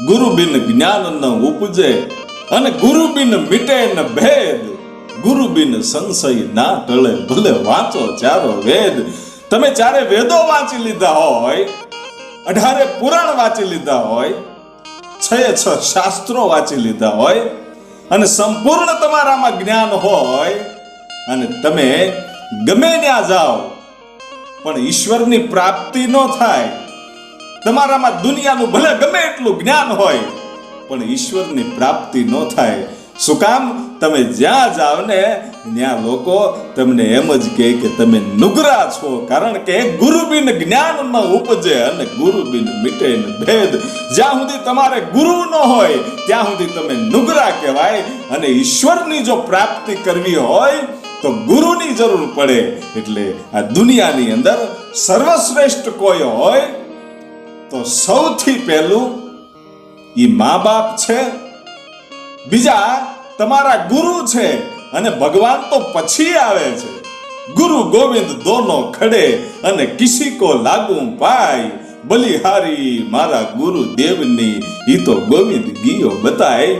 ગુરુ બિન જ્ઞાન ન ઉપજે અને ગુરુ બિન મિટે ન ભેદ. ગુરુ બિન સંશય ના ટળે ભલે વાંચો ચારો વેદ. તમે ચારે વેદો વાંચી લીધા હોય, અઢારે પુરાણ વાંચી લીધા હોય, છ છ શાસ્ત્રો વાંચી લીધા હોય, અને સંપૂર્ણ તમારામાં જ્ઞાન હોય, અને તમે ગમે ત્યાં જાઓ, પણ ઈશ્વરની પ્રાપ્તિ ન થાય. તમારામાં દુનિયાનું ભલે ગમે એટલું જ્ઞાન હોય, પણ ઈશ્વરની પ્રાપ્તિ ન થાય. શું કામ? તમે જ્યાં જાઓ ને, ત્યાં લોકો તમને એમ જ કહે કે તમે નુગરા છો, કારણ કે ગુરુ બિન જ્ઞાન ન ઉપજે અને ગુરુ બિન મિટે ભેદ. જ્યાં સુધી તમારે ગુરુ ન હોય, ત્યાં સુધી તમે નુગરા કહેવાય. અને ઈશ્વરની જો પ્રાપ્તિ કરવી હોય, તો ગુરુની જરૂર પડે. એટલે આ દુનિયાની અંદર સર્વશ્રેષ્ઠ કોઈ હોય તો સૌથી પહેલું એ મા બાપ છે. બીજા, તમારા ગુરુ છે અને ભગવાન તો પછી આવે છે. ગુરુ ગોવિંદ દોનો ખડે અને કિસી કો લાગુ પાય. બલિહારી મારા ગુરુ દેવની ઈ તો ગોવિંદ ગીયો બતાય.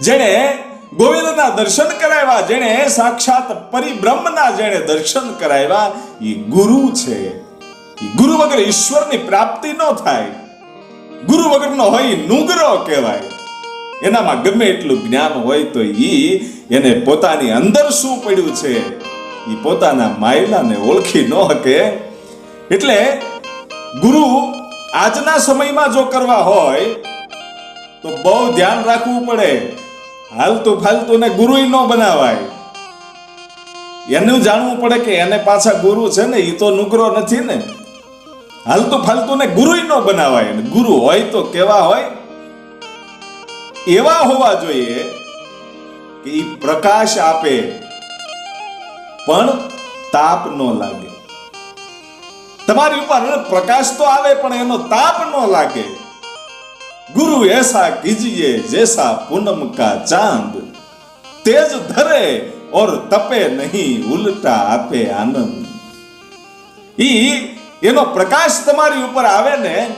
જેણે ગોવિંદના દર્શન કરાવ્યા, જેણે સાક્ષાત પરિબ્રહ્મના જેણે દર્શન કરાવ્યા એ ગુરુ છે. ગુરુ વગર ઈશ્વરની પ્રાપ્તિ ન થાય. ગુરુ વગરનો હોય નુગરો કહેવાય. એનામાં ગમે એટલું જ્ઞાન હોય તો ઈ એને પોતાની અંદર શું પડ્યું છે? ઈ પોતાના માયલાને ઓળખી ન શકે એટલે ગુરુ આજના સમયમાં જો કરવા હોય, તો બહુ ધ્યાન રાખવું પડે. હાલતુ ફાલતું ને ગુરુ ન બનાવાય. એનું જાણવું પડે કે એને પાછા ગુરુ છે ને એ તો નુગરો નથી ને. હાલતું ફાલતું ને ગુરુ ન બનાવાય. ગુરુ હોય તો કેવા હોય? એવા હોવા જોઈએ કે એ પ્રકાશ આપે, પણ તાપ ન લાગે. તમારી ઉપર પ્રકાશ તો આવે, પણ એનો તાપ ન લાગે. ગુરુ એસા કીજીએ જેસા પૂનમ કા ચાંદ. તેજ ધરે ઓર તપે નહીં, ઉલટા આપે આનંદ. ઈ એનો પ્રકાશ તમારી ઉપર આવે ને,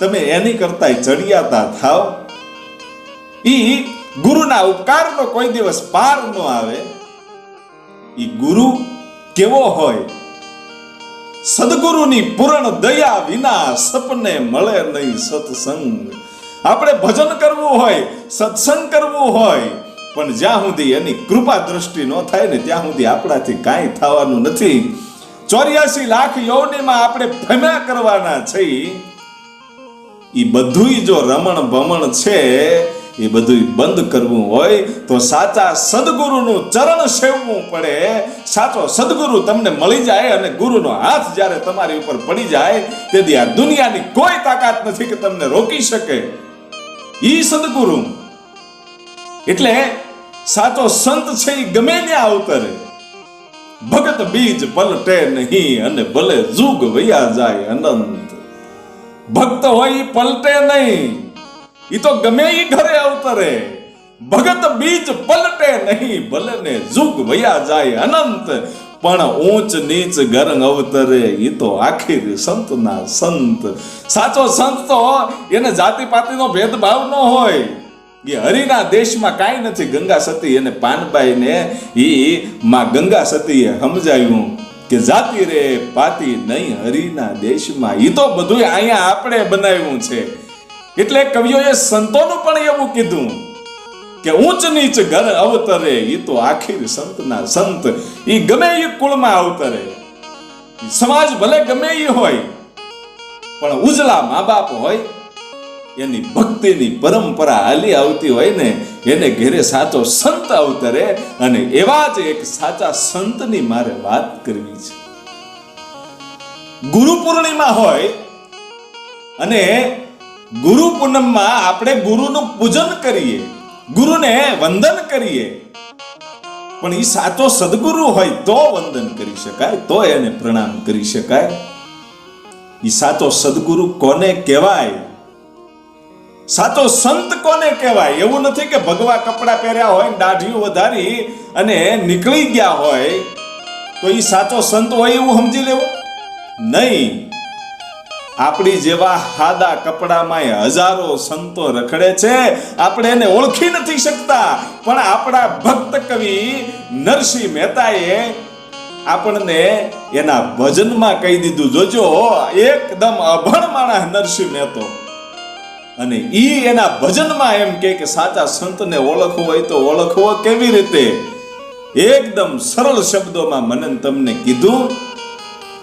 તમે એની કરતા ચડિયાતા થાવ. ઈ ગુરુના ઉપકારનો કોઈ દિવસ પાર ન આવે. ઈ ગુરુ કેવો હોય? સદગુરુની પૂર્ણ દયા વિના સપને મળે નહીં સત્સંગ. આપણે ભજન કરવું હોય, સત્સંગ કરવું હોય, પણ જ્યાં સુધી એની કૃપા દ્રષ્ટિ ન થાય ને, ત્યાં સુધી આપણાથી કાંઈ થવાનું નથી. ચોર્યાસી લાખ યોનિમાં આપણે ભમ્યા કરવાના છે. એ બધુંય જો રમણ ભમણ છે એ બધું બંધ કરવું હોય તો સાચા સદગુરુનું ચરણ સેવવું પડે. સાચો સદગુરુ તમને મળી જાય અને ગુરુનો હાથ જ્યારે તમારી ઉપર પડી જાય, તેથી આ દુનિયાની કોઈ તાકાત નથી કે તમને રોકી શકે. ઈ સદગુરુ. એટલે સાચો સંત છે એ ગમે ત્યાં અવતરે ભગત બીજ પલટે નહીં અને ભલે જુગ વયા જાય અનંત. ભક્ત હોય પલટે નહીં. ઈ તો ગમે ઈ ઘરે અવતરે. ભગત બીજ પલટે નહીં, ભલે ને જુગ વયા જાય અનંત. પણ ઊંચ નીચ ગરંગ અવતરે, ઈ તો આખી સંતના સંત. સાચો સંત તો એને જાતિ પાતિનો ભેદભાવ ન હોય. એ હરિના દેશમાં કાંઈ નથી. ગંગા સતી અને પાનબાઈને ઈ માં ગંગા સતીએ સમજાવ્યું કે જાતિ રે, પાતી નહીં હરિના દેશમાં. એ તો બધું અહીંયા આપણે બનાવ્યું છે. એટલે કવિઓએ સંતોનું પણ એવું કીધું કે ઊંચ નીચ ઘર અવતરે એ તો આખી સંતના સંત. ઈ ગમે એ કુળમાં અવતરે. સમાજ ભલે ગમે એ હોય, પણ ઉજળા મા બાપ હોય એની ભક્તિની પરંપરા હાલી આવતી હોય ને, એને ઘેરે સાચો સંત અવતરે અને એવા જ એક સાચા સંતની મારે વાત કરવી છે. ગુરુ પૂર્ણિમા હોય અને ગુરુ પૂનમમાં આપણે ગુરુનું પૂજન કરીએ, ગુરુને વંદન કરીએ, પણ એ સાચો સદગુરુ હોય તો વંદન કરી શકાય, તો એને પ્રણામ કરી શકાય. એ સાચો સદગુરુ કોને કહેવાય? સાચો સંત કોને કહેવાય? એવું નથી કે ભગવા કપડા પહેર્યા હોય દાઢીઓ વધારી અને નીકળી ગયા હોય, તો એ સાચો સંત હોય એવું સમજી લેવું? નહીં. આપણી જેવા હાદા કપડામાં હજારો સંતો રખડે છે. આપણે એને ઓળખી નથી શકતા. પણ આપણા ભક્ત કવિ નરસિંહ મહેતાએ આપણને એના ભજનમાં કહી દીધું, જોજો, એકદમ અભણ માણસ નરસિંહ મહેતો. અને ઈ એના ભજનમાં એમ કે સાચા સંતને ઓળખવો હોય તો ઓળખવો કેવી રીતે? એકદમ સરળ શબ્દોમાં મનન તમને કીધું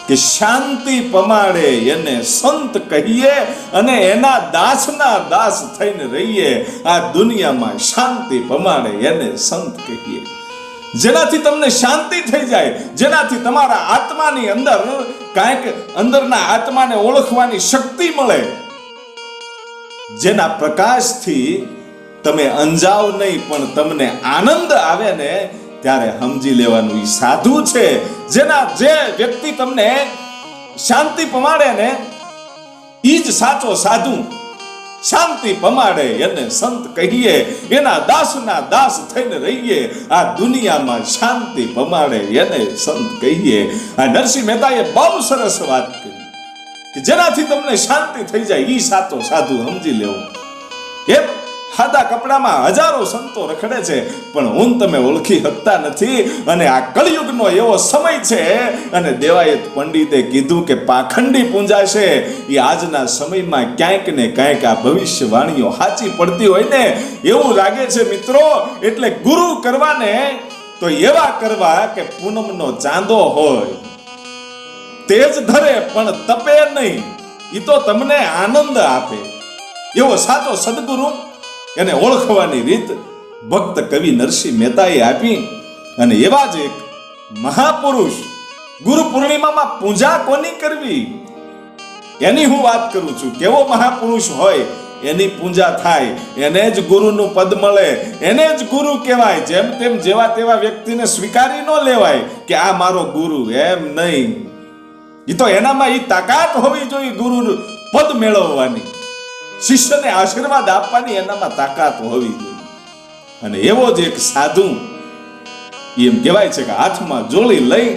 કે શાંતિ પમાડે એને સંત કહીએ અને એના દાસના દાસ થઈને રહીએ. આ દુનિયામાં શાંતિ પમાડે એને સંત કહીએ. જેનાથી તમને શાંતિ થઈ જાય, જેનાથી તમારા આત્માની અંદર કાંઈક અંદરના આત્માને ઓળખવાની શક્તિ મળે જેના પ્રકાશથી તમે અંજાવ નહીં, પણ તમને આનંદ આવે ને, ત્યારે સમજી લેવાનું એ સાધુ છે. જેના જે વ્યક્તિ તમને શાંતિ પમાડે ને એ જ સાચો સાધુ શાંતિ પમાડે એને સંત કહીએ. એના દાસના દાસ થઈને રહીએ. આ દુનિયામાં શાંતિ પમાડે એને સંત કહીએ. આ નરસિંહ મહેતાએ બહુ સરસ વાત કે જેનાથી તમને શાંતિ થઈ જાય એ સાચો સાધુ સમજી લેવો. એમ સાદા કપડામાં હજારો સંતો રખડે છે, પણ હું તમે ઓળખી શકતા નથી. અને આ કળિયુગનો એવો સમય છે, અને દેવાયત પંડિતે કીધું કે પાખંડી પૂંજાશે. એ આજના સમયમાં ક્યાંક ને ક્યાંક આ ભવિષ્યવાણીઓ સાચી પડતી હોય ને, એવું લાગે છે મિત્રો. એટલે ગુરુ કરવાને તો એવા કરવા કે પૂનમનો ચાંદો હોય. તેજ ધરે પણ તપે નહીં. એ તો તમને આનંદ આપે. એવો સાચો સદગુરુ એને ઓળખવાની રીત ભક્ત કવિ નરસિંહ મહેતાએ આપી અને એવા જ એક મહાપુરુષ ગુરુ પૂર્ણિમામાં પૂજા કોની કરવી? એની હું વાત કરું છું. કેવો મહાપુરુષ હોય, એની પૂજા થાય, એને જ ગુરુનું પદ મળે, એને જ ગુરુ કહેવાય. જેમ તેમ જેવા તેવા વ્યક્તિને સ્વીકારી ન લેવાય કે આ મારો ગુરુ એમ નહીં. તો એનામાં એ તાકાત હોવી જોઈએ ગુરુ પદ મેળવવાની. શિષ્યને આશીર્વાદ આપવાની એનામાં તાકાત હોવી જોઈએ. અને એવો જ એક સાધુ એમ કહેવાય છે કે હાથમાં જોડી લઈ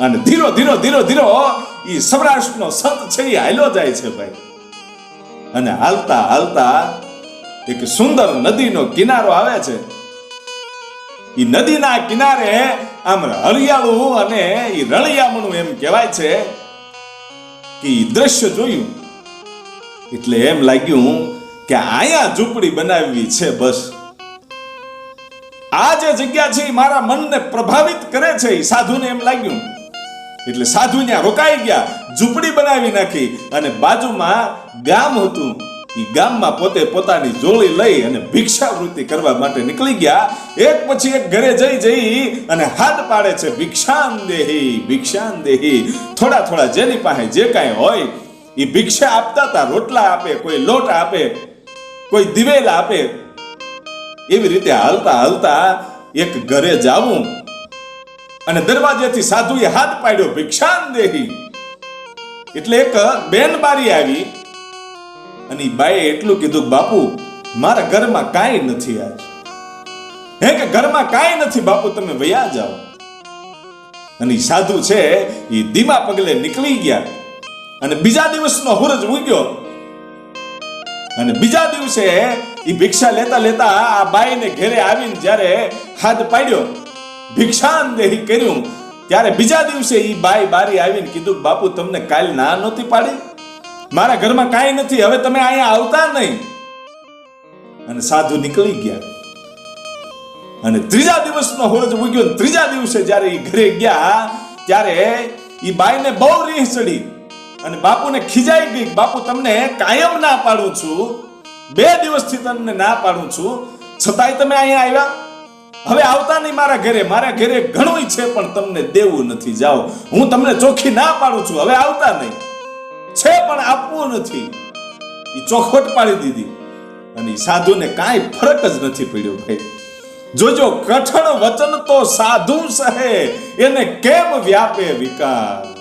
અને ધીરો ધીરો ધીરો ધીરો એ સૌરાષ્ટ્રનો સંત છે એ હાલ્યો જાય છે ભાઈ. અને હાલતા હાલતા એક સુંદર નદીનો કિનારો આવે છે. એ નદીના કિનારે આમ હરિયાળું અને એ રળિયામણું એમ કહેવાય છે કે ઈ દ્રશ્ય જોયું. એટલે એમ લાગ્યું કે અહીંયા ઝૂંપડી બનાવવી છે બસ. આ જે જગ્યા છે એ મારા મનને પ્રભાવિત કરે છે એ સાધુને એમ લાગ્યું. એટલે સાધુ ત્યાં રોકાઈ ગયા, ઝૂંપડી બનાવી નાખી અને બાજુમાં ગામ હતું. ગામમાં પોતે પોતાની જોડી લઈ અને ભિક્ષાવૃત્તિ કરવા માટે નીકળી ગયા. એક પછી એક ઘરે જઈ જઈ અને હાથ પાડે છે ભિક્ષાન દેહી ભિક્ષાન દેહી થોડા થોડા જેની પાસે જે કાંઈ હોય એ ભિક્ષા આપતા હતા રોટલા આપે, કોઈ લોટ આપે, કોઈ દિવેલ આપે. એવી રીતે હાલતા હાલતા એક ઘરે જાવું અને દરવાજેથી સાધુએ હાથ પાડ્યો ભિક્ષાન દેહી એટલે એક બેન બારી આવી અને બાએ એટલું કીધું બાપુ, મારા ઘરમાં કાંઈ નથી આજ. હે કે ઘરમાં કાંઈ નથી, બાપુ, તમે વયા જાઓ. અને સાધુ છે એ ધીમા પગલે નીકળી ગયા. અને બીજા દિવસનો હુરજ ઉગ્યો. અને બીજા દિવસે એ ભિક્ષા લેતા લેતા આ બાઈને ઘેરે આવીને જ્યારે હાથ પાડ્યો ભિક્ષાન દેહી કર્યું, ત્યારે બીજા દિવસે એ બાઈ બારી આવીને કીધું, બાપુ, તમને કાલ ના નહોતી પાડી? મારા ઘરમાં કાંઈ નથી, હવે તમે અહીંયા આવતા નહીં. અને સાધુ નીકળી ગયા. અને ત્રીજા દિવસનો હોરજ ઉગ્યો ત્રીજા દિવસે જ્યારે એ ઘરે ગયા, ત્યારે એ બાઈને બહુ રીહ ચડી. અને બાપુને ખીજાઈ ગઈ બાપુ, તમને કાયમ ના પાડું છું. બે દિવસથી તમને ના પાડું છું. છતાંય તમે અહીંયા આવ્યા. હવે આવતા નહીં મારા ઘરે. મારા ઘરે ઘણું છે, પણ તમને દેવું નથી. જાઓ. હું તમને ચોખ્ખી ના પાડું છું. હવે આવતા નહીં. છે પણ આપવું નથી. એ ચોખવટ પાડી દીધી. અને સાધુને કાંઈ ફરક જ નથી પડ્યો ભાઈ. જોજો, કઠણ વચન તો સાધુ સહે, એને કેમ વ્યાપે વિકાર?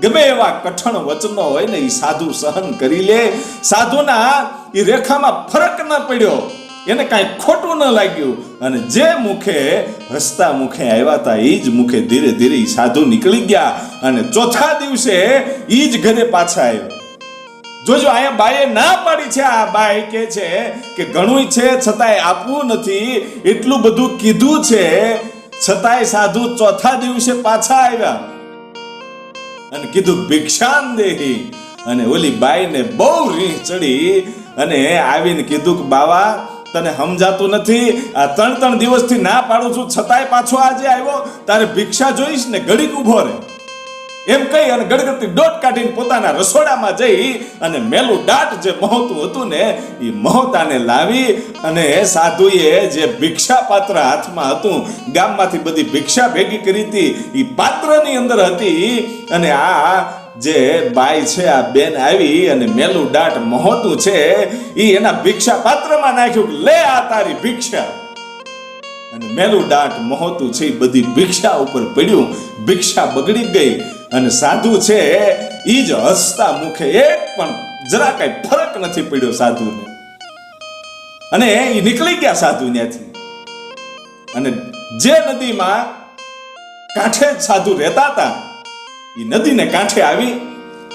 ગમે એવા કઠણ વચનો હોય ને એ સાધુ સહન કરી લે. સાધુના એ રેખામાં ફરક ન પડ્યો. એને કાંઈ ખોટું ન લાગ્યું. અને જે મુખે હસતા મુખે આવ્યા હતા એ જ મુખે ધીરે ધીરે સાધુ નીકળી ગયા અને ચોથા દિવસે એ જ ઘરે પાછા આવ્યો. જોજો, અહીંયા બાઈએ ના પાડી છે, આ બાઈ કે છે કે ઘણું છે, છતાંય આપવું નથી. એટલું બધું કીધું છે, છતાંય સાધુ ચોથા દિવસે પાછા આવ્યા. અને કીધું, ભિક્ષાન દેહી. અને ઓલી બાઈને બહુ રીહ ચડી અને આવીને કીધું કે, બાવા તને સમજાતું નથી. આ ત્રણ ત્રણ દિવસથી ના પાડું છું. છતાંય પાછો આજે આવ્યો. તારે ભિક્ષા જોઈશ ને ઘડીક ઊભો રહે. એમ કહી અને ગડગડતી દોટ કાઢીને પોતાના રસોડામાં જઈ અને મેલું દાટ જે મહોતું હતું ને એ મહોતાને લાવી અને સાધુએ જે ભિક્ષા પાત્ર હાથમાં હતું, ગામમાંથી બધી ભિક્ષા ભેગી કરી હતી એ પાત્રની અંદર હતી. અને આ જે બાઈ છે, આ બેન આવી અને મેલું દાટ મહોતું છે એ એના ભિક્ષા પાત્રમાં નાખ્યું લે આ તારી ભિક્ષા. અને મેલું દાટ મહોતું છે એ બધી ભિક્ષા ઉપર પડ્યું. ભિક્ષા બગડી ગઈ અને સાધુ છે એ જ હસતા મુખે એક પણ જરા કઈ ફરક નથી પડ્યો સાધુને. અને એ નીકળી ગયા સાધુ ત્યાંથી. અને જે નદીમાં કાંઠે જ સાધુ રહેતા હતા એ નદીને કાંઠે આવી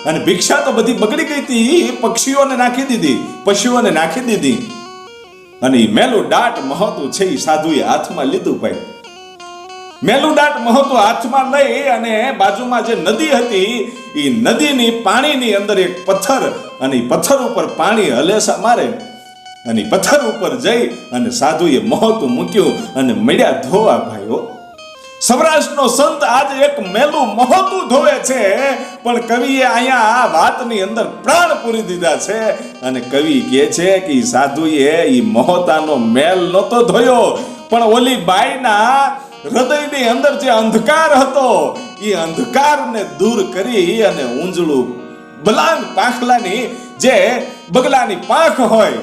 અને ભિક્ષા તો બધી બગડી ગઈ હતી પક્ષીઓને નાખી દીધી, પશુઓને નાખી દીધી. અને એ મેલું દાટ મહત્વ છે એ સાધુએ હાથમાં લીધું ભાઈ. મેલું દાટ મહત્વ હાથમાં લઈ અને બાજુમાં જે નદી હતી એ નદીની પાણીની અંદર એક પથ્થર અને પથ્થર ઉપર પાણી હલેસા મારે. અને પથ્થર ઉપર જઈ અને સાધુએ મહત્વ મૂક્યું અને મળ્યા ધોવા ભાઈઓ સૌરાષ્ટ્રનો સંત આજે એક મેલું મહોતું ધોવે છે. પણ કવિએ અહીંયા આ વાતની અંદર પ્રાણ પૂરી દીધા છે. અને કવિ કહે છે કે સાધુએ એ મહોતાનો મેલ નહોતો ધોયો. પણ ઓલી બાઈના હૃદયની અંદર જે અંધકાર હતો એ અંધકારને દૂર કરી અને ઊંજળું બલાંગ પાંખલાની જે બગલાની પાંખ હોય,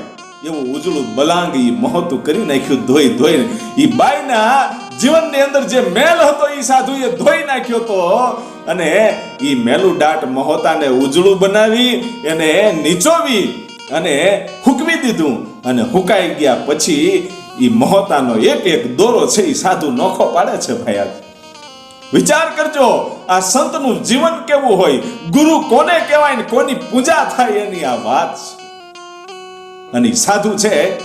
એવું ઉજળું બલાંગ એ મહોતું કરી નાખ્યું ધોઈ ધોઈ એ બાઈના જીવનની અંદર જે મેલ હતો એ સાધુએ ધોઈ નાખ્યો તો અને એ મેલું દાટ મહોતાને ઉજળું બનાવી એને નીચોવી અને હુકવી દીધું. અને હુકાઈ ગયા પછી એ મહોતાનો એક એક દોરો છે એ સાધુ નોખો પાડે છે ભાઈ વિચાર કરજો, આ સંતનું જીવન કેવું હોય? ગુરુ કોને કહેવાય ને કોની પૂજા થાય એની આ વાત છે. અને સાધુ છે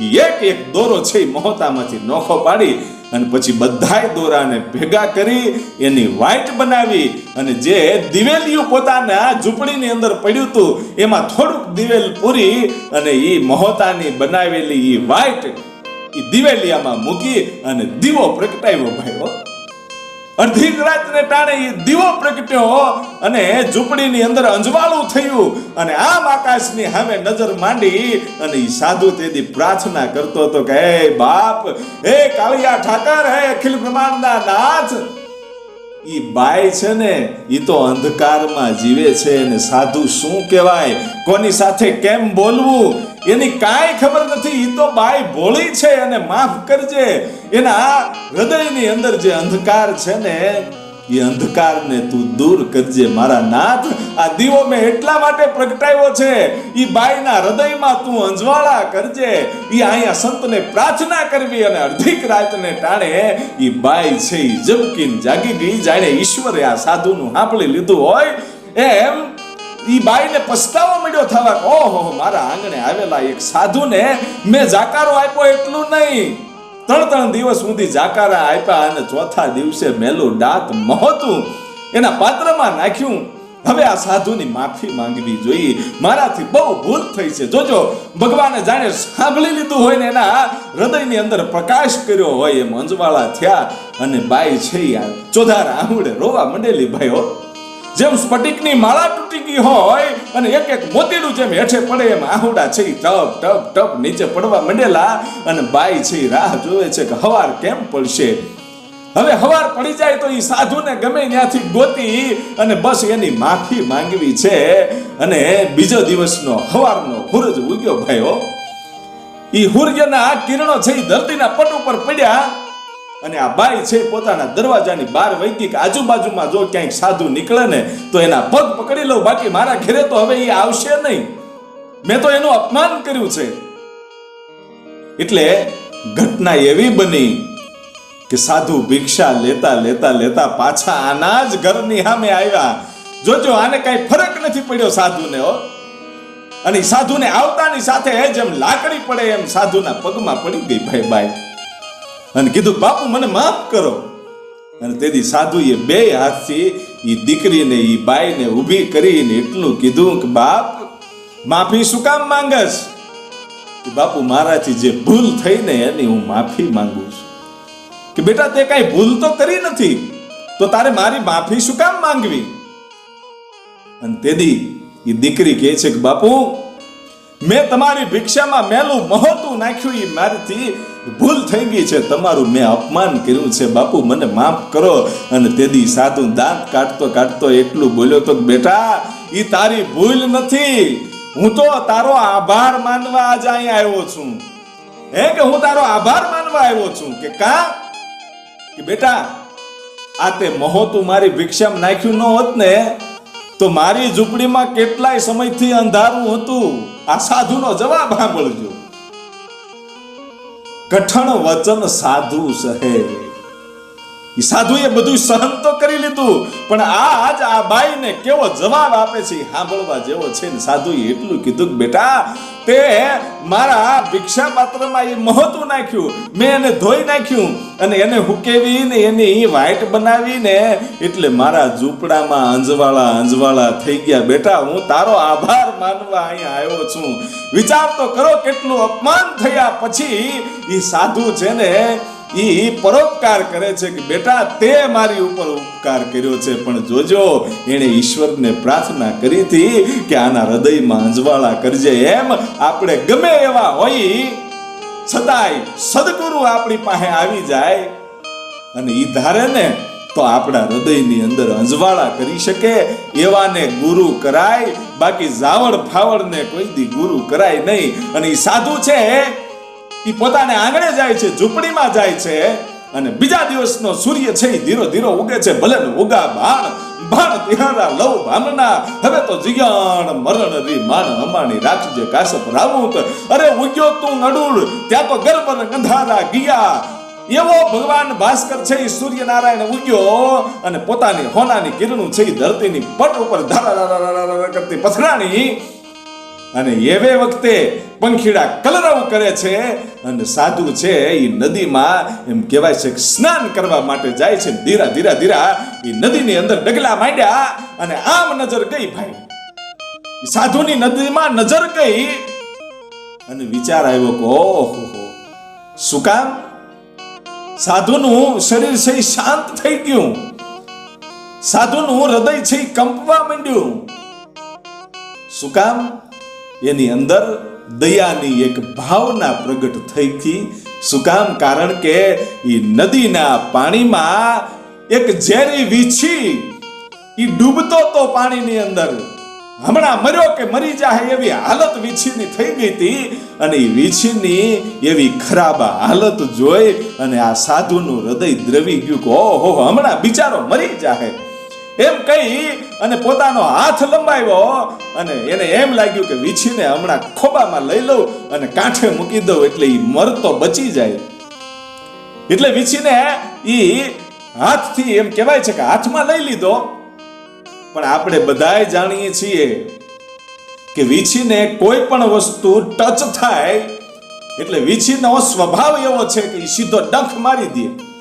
એક એક દોરો છે મહોતામાંથી નોખો પાડી અને પછી બધાય દોરાને ભેગા કરી એની વાઈટ બનાવી અને જે દિવેલિયું પોતાના ઝૂંપડીની અંદર પડ્યું હતું, એમાં થોડુંક દિવેલ પૂરી અને એ મહોતાની બનાવેલી એ વાઈટ એ દિવેલિયામાં મૂકી અને દીવો પ્રગટાવ્યો ભાઈઓ અડધી રાતને ટાણે દીવો પ્રગટ્યો અને ઝૂંપડીની અંદર અંજવાળું થયું અને આમ આકાશની સામે નજર માંડી અને એ સાધુ તેથી પ્રાર્થના કરતો હતો કે, હે બાપ, હે કાળિયા ઠાકર, હે અખિલ બ્રહ્માંડના નાથ. ઈ બાઈ છે ને, ઈ તો અંધકારમાં જીવે છે અને સાધુ શું કહેવાય? કોની સાથે કેમ બોલવું? એની કાંઈ ખબર નથી એ તો બાઈ ભોળી છે અને માફ કરજે. એના હૃદયની અંદર જે અંધકાર છે ને, એ અંધકારને તું દૂર કરજે, મારા નાથ. આ દીવો મેં એટલા માટે પ્રગટાવ્યો છે એ બાઈના હૃદયમાં તું અંજવાળા કરજે. એ અહીંયા સંતને પ્રાર્થના કરવી અને અડધીક રાતને ટાણે એ બાઈ છે એ જબકીન જાગી ગઈ જાણે ઈશ્વરે આ સાધુનું સાંભળી લીધું હોય. એમ ઈ બાઈને પસ્તાવો મળ્યો થવા ઓહો, મારા આંગણે આવેલા એક સાધુને મેં જાકારો આપ્યો એટલું નહીં. ત્રણ ત્રણ દિવસ સુધી જાકારા આપ્યા અને ચોથા દિવસે મેલું દાંત મહોતું. એના પાત્રમાં નાખ્યું. હવે આ સાધુની માફી માંગવી જોઈએ. મારાથી બહુ ભૂલ થઈ છે. જોજો, ભગવાને જાણે સાંભળી લીધું હોય ને એના હૃદયની અંદર પ્રકાશ કર્યો હોય એમ અંજવાળા થયા અને બાઈ છે ચોધાર આંગળે રોવા મંડેલી ભાઈઓ. જેમ સ્ફટિકની માળા તૂટી ગઈ હોય અને એક એક મોતીડું જેમ હેઠે પડે એમ આહુડા છે ટપ ટપ ટપ નીચે પડવા માંડેલા અને બાઈ છે રાહ જોવે છે કે હવાર કેમ પડશે? હવે હવાર પડી જાય તો એ સાધુને ગમે ત્યાંથી ગોતી અને બસ એની માફી માંગવી છે. અને બીજો દિવસનો હવારનો સૂરજ ઉગ્યો ભાઈઓ ઈ સૂર્યના આ કિરણો છે એ ધરતીના પટ ઉપર પડ્યા. અને આ બાઈ છે પોતાના દરવાજાની બહાર વૈકી કે આજુબાજુમાં જો ક્યાંક સાધુ નીકળે ને, તો એના પગ પકડી લઉં. બાકી મારા ઘરે તો હવે એ આવશે નહીં. મેં તો એનું અપમાન કર્યું છે. એટલે ઘટના એવી બની કે સાધુ ભિક્ષા લેતા લેતા લેતા પાછા આના જ ઘરની સામે આવ્યા. જોજો, આને કઈ ફરક નથી પડ્યો સાધુને, હો. અને સાધુને આવતાની સાથે જેમ લાકડી પડે એમ સાધુના પગમાં પડી ગઈ ભાઈ બાઈ. અને કીધું, બાપુ, મને માફ કરો. અને તેથી સાધુએ બે હાથથી એ દીકરીને એ બાઈને ઊભી કરીને એટલું કીધું કે, બાપ, માફી શું કામ માંગસ? બાપુ, મારાથી જે ભૂલ થઈ ને એની હું માફી માંગુ છું. કે બેટા, તે કાંઈ ભૂલ તો કરી નથી, તો તારે મારી માફી શું કામ માંગવી? અને તેથી એ દીકરી કહે છે કે, બાપુ મેં તમારી ભિક્ષામાં મેલું મહોતું નાખ્યું એ મારીથી. ભૂલ થઈ ગઈ છે, તમારું મેં અપમાન કર્યું છે. બાપુ, મને માફ કરો. અને તેદી સાધુ દાંત કાઢતો કાઢતો એટલું બોલ્યો તો બેટા એ તારી ભૂલ નથી. હું તો તારો આભાર માનવા આજે અહીંયા આવ્યો છું. હે કે હું તારો આભાર માનવા આવ્યો છું? કે કા? કે બેટા, આ તે મહોતું મારી ભિક્ષામાં નાખ્યું ન હોત ને તો મારી ઝૂંપડીમાં કેટલાય સમયથી અંધારું હતું? આ સાધુનો જવાબ સાંભળજો કઠણ વચન સાધુ સહે. સાધુએ બધું સહન તો કરી લીધું, પણ આજ આ બાઈને કેવો જવાબ આપે છે સાંભળવા જેવો છે ને સાધુએ એટલું કીધું કે બેટા તે મારા ભિક્ષા પાત્રમાં એ મહત્વ નાખ્યું. મેં એને ધોઈ નાખ્યું અને એને હુકેવીને એની વાઈટ બનાવીને એટલે મારા ઝૂંપડામાં અંજવાળા અંજવાળા થઈ ગયા. બેટા, હું તારો આભાર માનવા અહીંયા આવ્યો છું. વિચાર તો કરો કેટલું અપમાન થયા પછી એ સાધુ છે ને ઈ પરોપકાર કરે છે કે બેટા તે મારી ઉપર ઉપકાર કર્યો છે, પણ જોજો, એણે ઈશ્વરને પ્રાર્થના કરી હતી કે આના હૃદયમાં અંજવાળા કરજે એમ. આપણે ગમે એવા હોય છતાંય સદગુરુ આપણી પાસે આવી જાય અને ઈ ધારે ને તો આપણા હૃદયની અંદર અંજવાળા કરી શકે, એવાને ગુરુ કરાય. બાકી જાવડ ફાવડને કોઈ દી ગુરુ કરાય નહીં. અને ઈ સાધુ છે ઈ પોતાને આંગણે જાય છે, ઝૂંપડીમાં જાય છે અને બીજા દિવસનો સૂર્ય છે ઈ ધીરો ધીરો ઉગે છે, ભલે ઉગા ભાણ ભાણ તિહારા લવ ભામના. હવે તો જીયાણ મરણ રી માન અમાણી રાખજે કાસપ રાવૂત અરે ઉગ્યો તું અડુળ ત્યાં તો ગરબર ગંધારા ગયા. એવો ભગવાન ભાસ્કર છે એ સૂર્યનારાયણ ઉગ્યો અને પોતાની હોનાની કિરણું છે એ ધરતીની પટ ઉપર ધારા કરતી પથરાણી અને એવે વખતે પંખીડા કલરવ કરે છે અને સાધુ છે એ નદીમાં, એમ કહેવાય છે કે સ્નાન કરવા માટે જાય છે. ધીરા ધીરા ધીરા એ નદીની અંદર ડગલા માંડ્યા અને આમ નજર ગઈ ભાઈ. સાધુની નદીમાં નજર ગઈ અને વિચાર આવ્યો કે ઓહો શું કામ? સાધુનું શરીર છે શાંત થઈ ગયું. સાધુનું હૃદય છે કંપવા માંડ્યું. શું કામ? એની અંદર દયાની એક ભાવના પ્રગટ થઈ હતી શું કામ? કારણ કે એ નદીના પાણીમાં એક ઝેરી વીછી એ ડૂબતો તો પાણીની અંદર. હમણાં મર્યો કે મરી જાય એવી હાલત વીછીની થઈ ગઈ હતી અને એ વીછીની એવી ખરાબ હાલત જોઈ અને આ સાધુનું હૃદય દ્રવી ગયું કે ઓહો, હમણાં બિચારો મરી જાય એમ કહી અને પોતાનો હાથ લંબાવ્યો અને એને એમ લાગ્યું કે વીછીને હમણાં ખોબામાં લઈ લઉં અને કાંઠે મૂકી દઉં એટલે એ મરતો બચી જાય. એટલે વીછીને એ હાથથી એમ કહેવાય છે કે હાથમાં લઈ લીધો. પણ આપણે બધાય જાણીએ છીએ કે વીછીને કોઈ પણ વસ્તુ ટચ થાય એટલે વીછીનો સ્વભાવ એવો છે કે એ સીધો ડંખ મારી દે.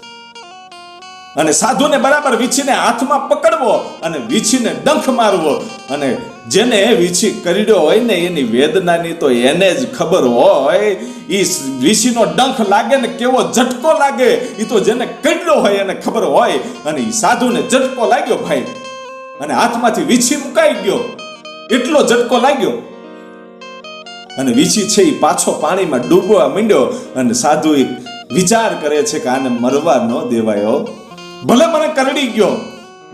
અને સાધુને બરાબર વીછીને હાથમાં પકડવો અને વીછીને ડંખ મારવો. અને જેને વીછી કરડ્યો હોય ને એની વેદનાની તો એને જ ખબર હોય. એ વીછીનો ડંખ લાગે ને કેવો ઝટકો લાગે એ તો જેને કરડ્યો હોય એને ખબર હોય. અને એ સાધુને ઝટકો લાગ્યો ભાઈ. અને હાથમાંથી વીછી મુકાઈ ગયો. એટલો ઝટકો લાગ્યો. અને વીછી છે એ પાછો પાણીમાં ડૂબવા માંડ્યો. અને સાધુ વિચાર કરે છે કે આને મરવા ન દેવાયો. ભલે મને કરડી ગયો.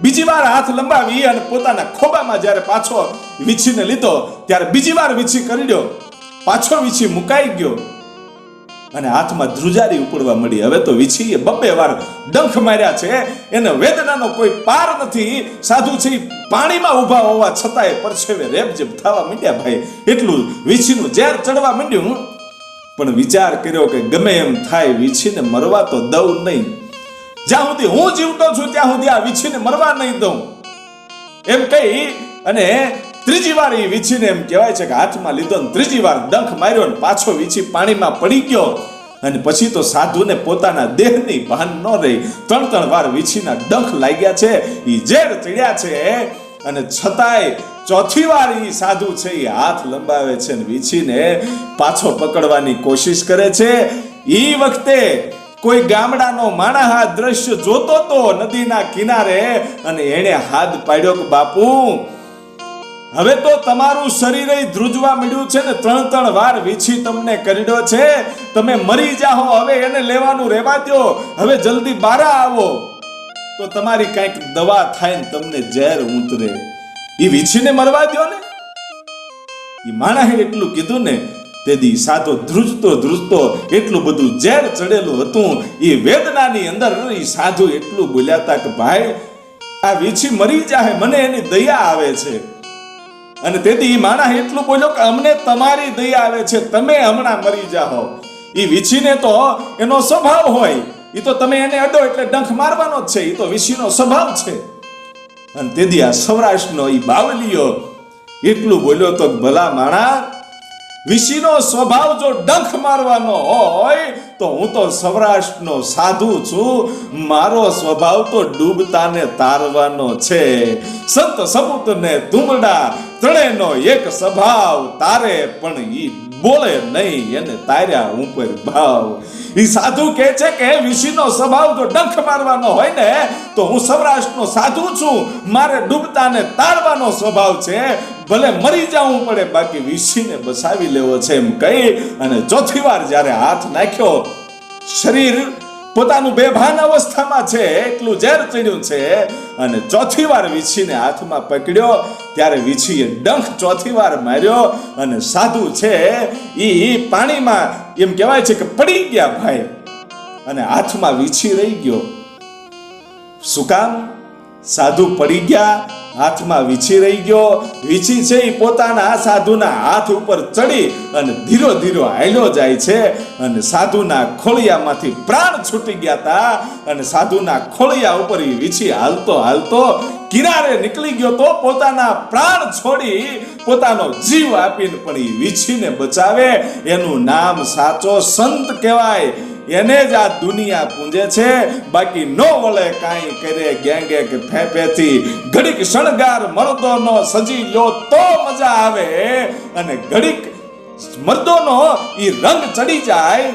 બીજી વાર હાથ લંબાવી અને પોતાના ખોબામાં જ્યારે પાછો વીછીને લીધો, ત્યારે બીજી વાર વીછી કરડ્યો. પાછો વીછી મુકાઈ ગયો. અને હાથમાં ધ્રુજારી ઉપડવા મળી. હવે તો વીછીએ બબ્બે વાર ડંખ માર્યા છે. એને વેદનાનો કોઈ પાર નથી. સાધુ છે પાણીમાં ઊભા હોવા છતાંય પરછેવે રેબજેબ થવા માંડ્યા ભાઈ. એટલું વીછીનું ઝેર ચડવા માંડ્યું. પણ વિચાર કર્યો કે ગમે એમ થાય વીછીને મરવા તો દઉં નહીં. જ્યાં સુધી હું જીવતો છું, ત્યાં સુધી આ વિછીને મરવા નહીં દઉં. એમ કહી અને ત્રીજી વાર એ વિછીને એમ કહેવાય છે કે હાથમાં લીધો ને ત્રીજી વાર ડંખ માર્યો ને પાછો વિછી પાણીમાં પડી ગયો. અને પછી તો સાધુને પોતાના દેહની ભાન ન રહી. ત્રણ ત્રણ વાર વિછીના ડંખ લાગ્યા છે એ ઝેર ચડ્યા છે. અને છતાંય ચોથી વાર એ સાધુ છે એ હાથ લંબાવે છે અને વિછીને પાછો પકડવાની કોશિશ કરે છે. એ વખતે કોઈ ગામડાનો માણસ આ દ્રશ્ય જોતો તો નદીના કિનારે અને એણે હાથ પાડ્યો કે, બાપુ, હવે તો તમારું શરીર ધ્રુજવા મળ્યું છે ને ત્રણ ત્રણ વાર વીછી તમને કરડ્યો છે. તમે મરી જાઓ, હવે એને લેવાનું રહેવા દ્યો. હવે જલ્દી બારા આવો. તો તમારી કંઈક દવા થાય ને તમને ઝેર ઉતરે એ વીછીને મરવા દ્યો ને. એ માણસે એટલું કીધું ને તેથી સાધો ધ્રુજતો ધ્રુજતો એટલું બધું ઝેર ચડેલું હતું. એ વેદનાની અંદર એ સાધુ એટલું બોલ્યા હતા કે, ભાઈ, આ વીછી મરી જાય મને એની દયા આવે છે. અને તેથી એ માણસ એટલું બોલ્યો કે, અમને તમારી દયા આવે છે, તમે હમણાં મરી જાઓ એ વીછીને તો એનો સ્વભાવ હોય. એ તો તમે એને અડો એટલે ડંખ મારવાનો જ છે. એ તો વીછીનો સ્વભાવ છે. અને તેથી આ સૌરાષ્ટ્રનો એ બાવલીઓ એટલું બોલ્યો તો ભલા માણા વીસીનો સ્વભાવ જો ડંખ મારવાનો હોય, તો હું તો સૌરાષ્ટ્રનો સાધુ છું. મારો સ્વભાવ તો ડૂબતાને તારવાનો છે. સંત સપૂતને ને તુમડા ત્રણેયનો એક સ્વભાવ તારે પણ ઈ બોલે નહીં, એને તાર્યા ઉપર ભાવ. એ સાધુ કહે છે કે વિશીનો સ્વભાવ તો ડંખ મારવાનો હોય ને, તો હું સૌરાષ્ટ્રનો સાધુ છું. મારે ડૂબતાને તાળવાનો સ્વભાવ છે. ભલે મરી જવું પડે બાકી વિશીને બસાવી લેવો છે, એમ કહી અને ચોથી વાર જ્યારે હાથ નાખ્યો, શરીર પોતાનું બેભાન અવસ્થામાં છે, એટલું ઝેર ચડ્યું છે અને ચોથી વાર વીછીને હાથમાં પકડ્યો, ત્યારે વીછીએ ડંખ ચોથી વાર માર્યો અને સાધુ છે એ પાણીમાં એમ કહેવાય છે કે પડી ગયા ભાઈ. અને હાથમાં વીછી રહી ગયો. શું કામ? સાધુ પડી ગયા હાથમાં વીછી રહી ગયો. વીછી છે પોતાના સાધુના હાથ ઉપર ચડી અને ધીરો ધીરો હાલ્યો જાય છે. અને સાધુના ખોળિયામાંથી પ્રાણ છૂટી ગયા હતા અને સાધુના ખોળિયા ઉપર એ વીછી હાલતો હાલતો કિનારે નીકળી ગયો તો પોતાના પ્રાણ છોડી પોતાનો જીવ આપીને પણ એ વીછીને બચાવે. એનું નામ સાચો સંત કહેવાય. એને જ આ દુનિયા પૂંજે છે. બાકી નો વળે કાંઈ કરે ગેંગે કે ફેફેથી. ઘડીક શણગાર મર્દોનો સજી લો તો મજા આવે. અને ઘડીક મર્દોનો એ રંગ ચડી જાય.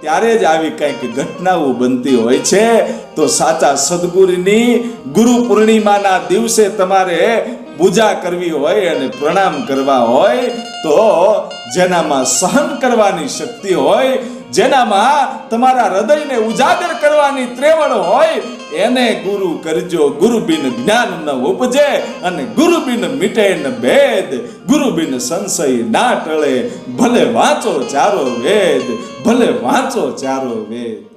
ત્યારે જ આવી કંઈક ઘટનાઓ બનતી હોય છે. તો સાચા સદગુરુની ગુરુ પૂર્ણિમાના દિવસે તમારે પૂજા કરવી હોય અને પ્રણામ કરવા હોય, તો જેનામાં સહન કરવાની શક્તિ હોય જેનામાં તમારા હૃદયને ઉજાગર કરવાની ત્રેવડ હોય, એને ગુરુ કરજો. ગુરુ બિન જ્ઞાન ન ઉપજે અને ગુરુ બિન મીટે ન ભેદ. ગુરુ બિન સંશય ના ટળે. ભલે વાંચો ચારો વેદ, ભલે વાંચો ચારો વેદ.